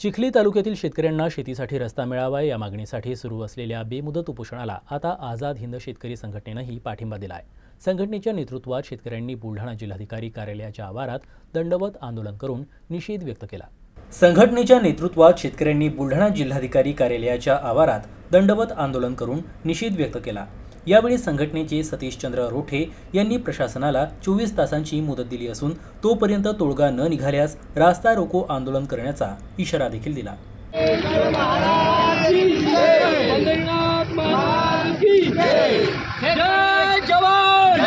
चिखली तालुक्यातील शेतकऱ्यांना शेतीसाठी रस्ता मिळावा या मागणीसाठी सुरू असलेल्या बेमुदत उपोषणाला आता आझाद हिंद शेतकरी संघटनेनंही पाठिंबा दिला आहे संघटनेच्या नेतृत्वात शेतकऱ्यांनी बुलढाणा जिल्हाधिकारी कार्यालयाच्या आवारात दंडवत आंदोलन करून निषेध व्यक्त केला. संघटनेच्या नेतृत्वात शेतकऱ्यांनी बुलढाणा जिल्हाधिकारी कार्यालयाच्या आवारात दंडवत आंदोलन करून निषेध व्यक्त केला. यावेळी संघटनेचे सतीशचंद्र रोठे यांनी प्रशासनाला चोवीस तासांची मुदत दिली असून तोपर्यंत तोडगा न निघाल्यास रास्ता रोको आंदोलन करण्याचा इशारा देखील दिला. जवान